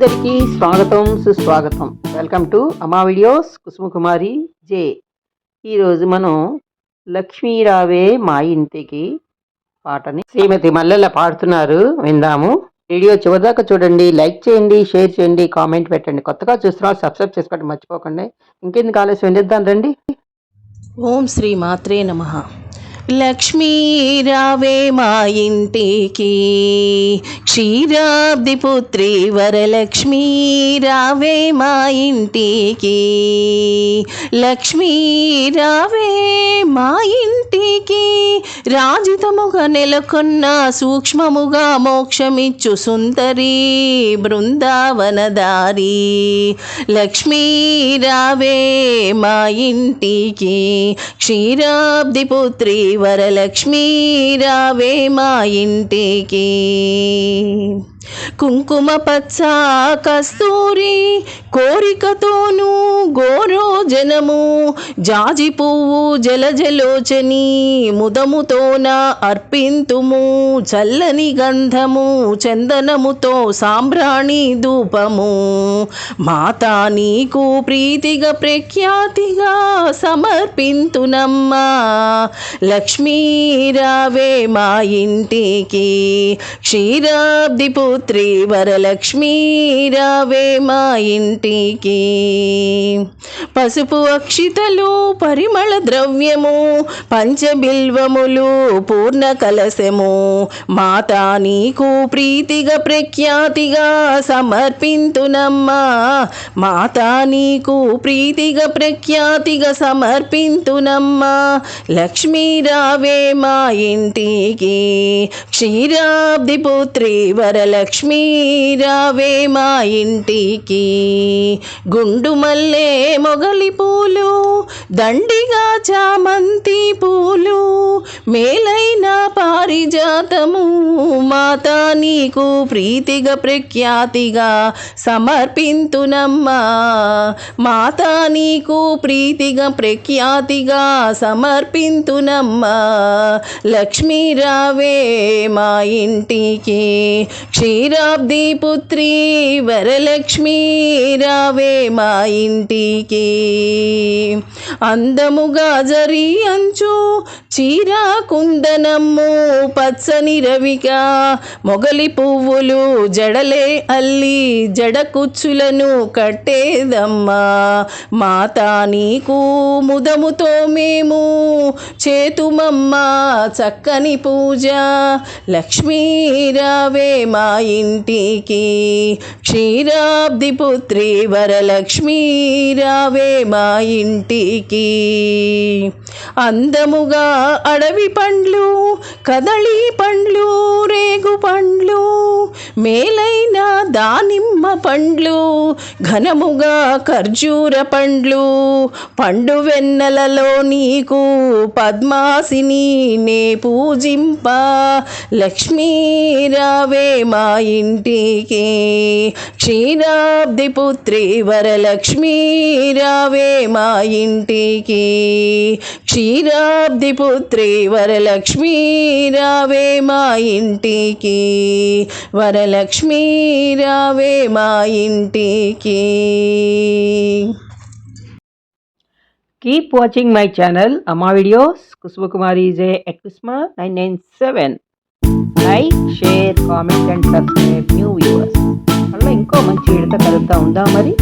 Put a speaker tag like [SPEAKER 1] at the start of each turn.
[SPEAKER 1] అందరికీ స్వాగతం సుస్వాగతం. Welcome to Amma videos Kusuma Kumari ji. ఈరోజు మనం లక్ష్మీ రావే మా ఇంటికి పాటని శ్రీమతి మల్లెల పాడుతున్నారు. విందాము. వీడియో చివరిదాకా చూడండి లైక్ చేయండి షేర్ చేయండి కామెంట్ పెట్టండి. కొత్తగా చూస్తున్నా సబ్స్క్రైబ్ చేసుకోండి మర్చిపోకండి. ఇంకెందుకు ఆలస్యం? వినిద్దాం రండి.
[SPEAKER 2] ఓం శ్రీ మాత్రే నమ. లక్ష్మీ రావే మా ఇంటికి. క్షీరాబ్ది పుత్రి వరలక్ష్మీ రావే మా ఇంటికి. లక్ష్మీ రావే మా ఇంటికి. రాజితముగా నెలకొన్న సూక్ష్మముగా మోక్షమిచ్చు సుందరి బృందావనదారి. లక్ష్మీ రావే మా ఇంటికి. క్షీరాబ్ది పుత్రి వరలక్ష్మీ రావే మా ఇంటికి. కుంకుమ పచ్చ కస్తూరి కోరికతోనూ గోరో జనము జాజి పువ్వు జలజలోచని ముదముతోన అర్పింతుము. చల్లని గంధము చందనముతో సాంబ్రాణి ధూపము. మాతా నీకు ప్రీతిగా ప్రఖ్యాతిగా సమర్పింతునమ్మా. లక్ష్మీరావే మా ఇంటికి. క్షీరాబ్ది పుత్రి వరలక్ష్మీ రావే మా ఇంటికి. పసుపు అక్షితలు పరిమళ ద్రవ్యము పంచబిల్వములు పూర్ణ కలశము మాతా నీకు ప్రీతిగా ప్రఖ్యాతిగా సమర్పింతునమ్మా. మాతా నీకు ప్రీతిగా ప్రఖ్యాతిగా సమర్పింతునమ్మా. లక్ష్మీ రావే మా ఇంటికి. క్షీరాబ్ది పుత్రి లక్ష్మీ రావే మా ఇంటికి. గుండు మల్లె మొగలి పూలు దండిగా చామంతి పూలు మేల పారిజాతము. మాతా నీకు ప్రీతిగా ప్రఖ్యాతిగా సమర్పింతునమ్మా. మాతా నీకు ప్రీతిగా ప్రఖ్యాతిగా సమర్పింతునమ్మా. లక్ష్మీ రావే మా ఇంటికి. క్షీరాబ్ది పుత్రి వరలక్ష్మీ రావే మా ఇంటికి. అందముగా జరి అంచు చీరా కుందనమ్ము పచ్చని రవిగా మొగలి పువ్వులు జడలే అల్లి జడ కుచ్చులను కట్టేదమ్మా. మాతా నీకు ముదముతో మేము చేతుమమ్మా చక్కని పూజ. లక్ష్మీ రావే మా ఇంటికి. క్షీరాబ్ది పుత్రి వరలక్ష్మీ రావే మా ఇంటికి. అందముగా అడవి పండ్లు కదళి పండ్లు రేగు పండ్లు మేలైన దానిమ్మ పండ్లు ఘనముగా ఖర్జూర పండ్లు. పండు వెన్నెలలో నీకు పద్మాసిని నే పూజింప. లక్ష్మీ రావే మా ఇంటికి. క్షీరాబ్ది పుత్రి వరలక్ష్మీ రావే మా ఇంటికి. క్షీరాబ్ది పుత్రి వరలక్ష్మీ రావే మా ఇంటికి. వరలక్ష్మీ రావే మా ఇంటికి.
[SPEAKER 1] Keep watching my channel Amma videos Kusumakumari is a ఎక్స్మా nine nine seven like share comment and subscribe new viewers అలా ఇంకో మంచి వీడితో కలుద్దాం ఉందా మరి?